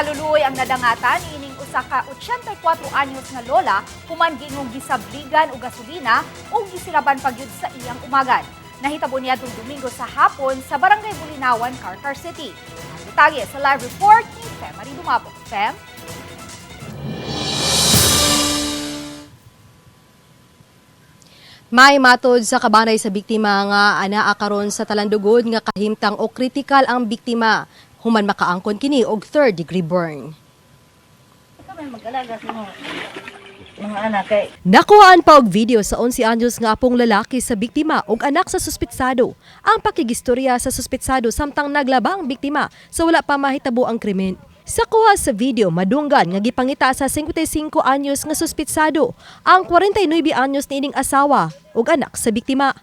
Nakaluluoy ang nadangatan ining usa ka 84 anyos nga lola human gingong gisabligan og gasolina ug gisiraban pagyud sa iyang umagan. Nahitabo niya tung Domingo sa hapon sa Barangay Bulinawan, Carcar City. Detalye sa live report ni Fem Marie Dumapok. Fem? May matod sa kabanay sa biktima nga anaa karon sa talandugod nga kahimtang o kritikal ang biktima human makaangkon kini og third degree burn. Mga, anak kay Nakuhaan pa og video sa 11 anyos nga apong lalaki sa biktima ug anak sa suspitsado. Ang pakigistorya sa suspitsado samtang naglaba ang biktima sa wala pa mahitabo ang krimen. Sa kuha sa video, madunggan nga gipangita sa 55 anyos nga suspitsado ang 49 anyos ni ining asawa ug anak sa biktima.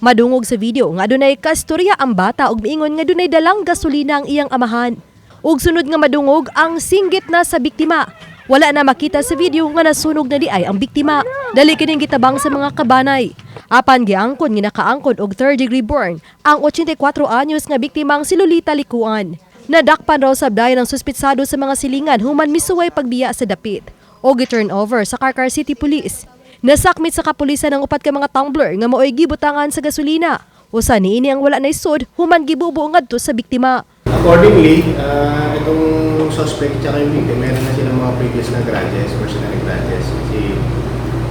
Madungog sa video nga adunay kastorya ang bata ug miingon nga dunay dalang gasolina ang iyang amahan. Ug sunod nga madungog ang singgit na sa biktima. Wala na makita sa video nga nasunog na di ay ang biktima. Dali kining gitabang sa mga kabanay. Apan giangkon nga nakaangkon og third degree burn ang 84 anyos nga biktimang si Lolita Likuan. Nadakpan raw sa abdayan ng suspitsado sa mga silingan human misuway pagbiya sa dapit o gi-turn over sa Carcar City Police. Nasakmit sa kapulisan ng upat ka mga tumbler nga maoy gibutangan sa gasolina. Usa niini ang wala na isod human gibubo ngadto sa biktima. Accordingly, ah, itong suspect at yung victim, meron na silang mga previous na grudges, personal grudges. Kasi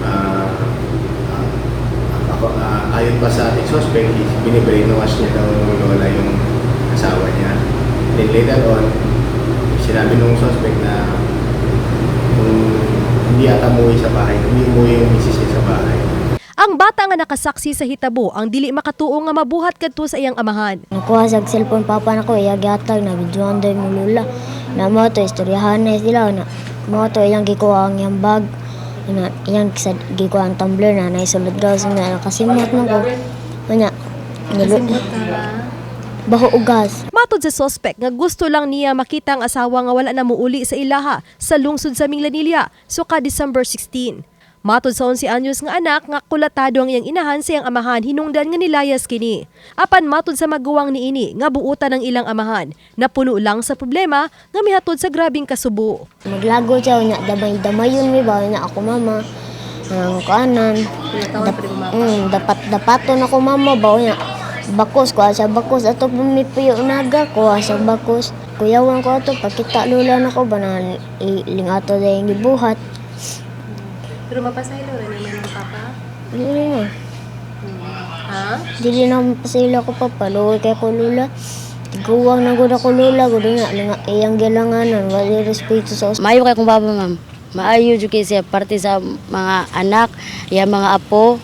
ah, ah, ako, ah, ayon pa sa ating suspect, binibrainwash niya daw ng lola yung asawa niya. Then later on, sinabi nung suspect na kung hindi ata umuwi sa bahay, hindi umuwi yung misis niya sa bahay. Ang bata nga nakasaksi sa hitabo ang dili makatuo nga mabuhat kadto sa iyang amahan. Nakuha sa cellphone papa na ko, iya gihatag na videoan daw yung lula. Na mo to, istoryahan na sila. Na, mo to, iyang gikuha ang iyang bag. Na, iyang sa gikuha ang tumbler na naisulod daw sa nga nakasimot mo ko. Kanya, nilu- Baho ugas. Matod sa suspect nga gusto lang niya makita ang asawa nga wala na muuli sa ilaha sa lungsod sa Minglanilla suka December 16. Matod sa 11 anyos nga anak nga kulatado ang iyang inahan sa iyang amahan hinungdan nga nilayas kini. Apan matod sa maguwang niini nga buutan ng ilang amahan napuno lang sa problema nga mihatod sa grabing kasubo. Maglago siya, nya damay-damay yun mi ba, nya ako mama. Ang kanan. Dap, mm, dapat dapaton ako mama ba, nya. Bakos ko sa bakos ato pumipuyo naga ko sa bakos. Kuyawan ko ato pakita lula na ko banan lingato dayong gibuhat. Pero mapasaylo rin naman ng papa. Dili na. Ha? Dili na pasila ko papaluoy kay ko lula. Tiguwang na gud ako lula gud nga linga iyang gilanganan wala respeto sa us- Maayo kay kong baba, ma'am. Maayo jud kay siya parte sa mga anak, iya mga apo.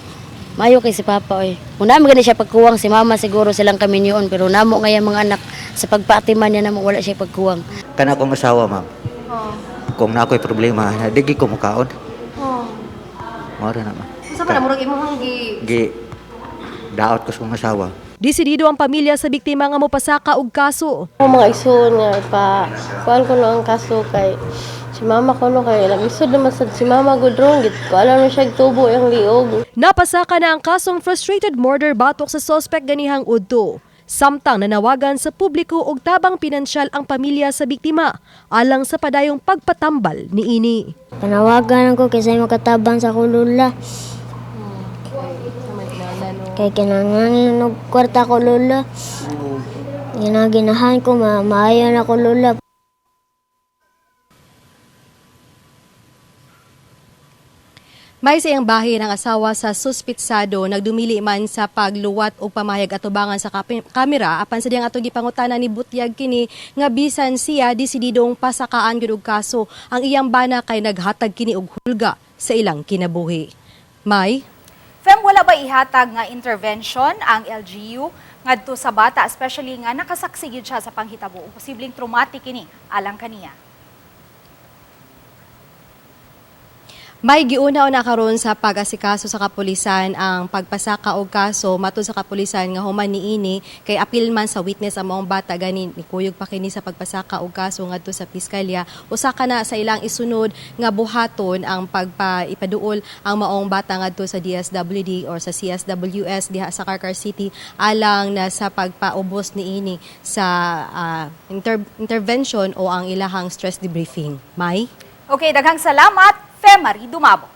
Maayo kay si papa oy. Naman gani siya pagkuwang si mama siguro silang kami niyon pero namo nga mga anak sa pagpaatiman niya namo wala siya pagkuwang. kana kong asawa ma'am. Kung na ako'y problema, digi ko mukaon. Oh. Mora na ma'am. Sa pa murag imong gi Gi daot ko sa kong asawa. Desidido ang pamilya sa biktima nga mopasaka og kaso. Ako mga isuon nga ipa kuan ko no ang kaso kay si mama ko no kay lang isod naman sad si mama gudrong git ko alam na siya tubo yung liog. Napasaka na ang kasong frustrated murder batok sa suspect ganihang udto. Samtang nanawagan sa publiko og tabang pinansyal ang pamilya sa biktima alang sa padayong pagpatambal ni ini. Panawagan ako kasi makatabang sa kulula. Kay kinangangin og kwarta ko lula. Ginaginahan ko, ma maayo na ko lula. May sa iyang bahay ng asawa sa suspitsado nagdumili man sa pagluwat o pamayag atubangan sa kamera. Apan sa diyang ato gipangutana ni Butyag kini nga bisan siya desididong pasakaan gyud og kaso. Ang iyang bana kay naghatag kini og hulga sa ilang kinabuhi. May? Fem, wala ba ihatag nga intervention ang LGU ngadto sa bata, especially nga nakasaksi gyud siya sa panghitabo. Ug posibleng traumatic kini alang kaniya. May giuna na karon sa pag-asikaso sa kapulisan ang pagpasaka og kaso matud sa kapulisan nga human niini kay apil man sa witness ang maong bata gani nikuyog pa kini sa pagpasaka og kaso ngadto sa piskalya. Usa ka na sa ilang isunod nga buhaton ang pagpaipaduol ang maong bata ngadto sa DSWD or sa CSWS diha sa Carcar City alang na sa pagpaubos niini sa ah, inter- intervention o ang ilahang stress debriefing. May? Okay, daghang salamat, marido mabo.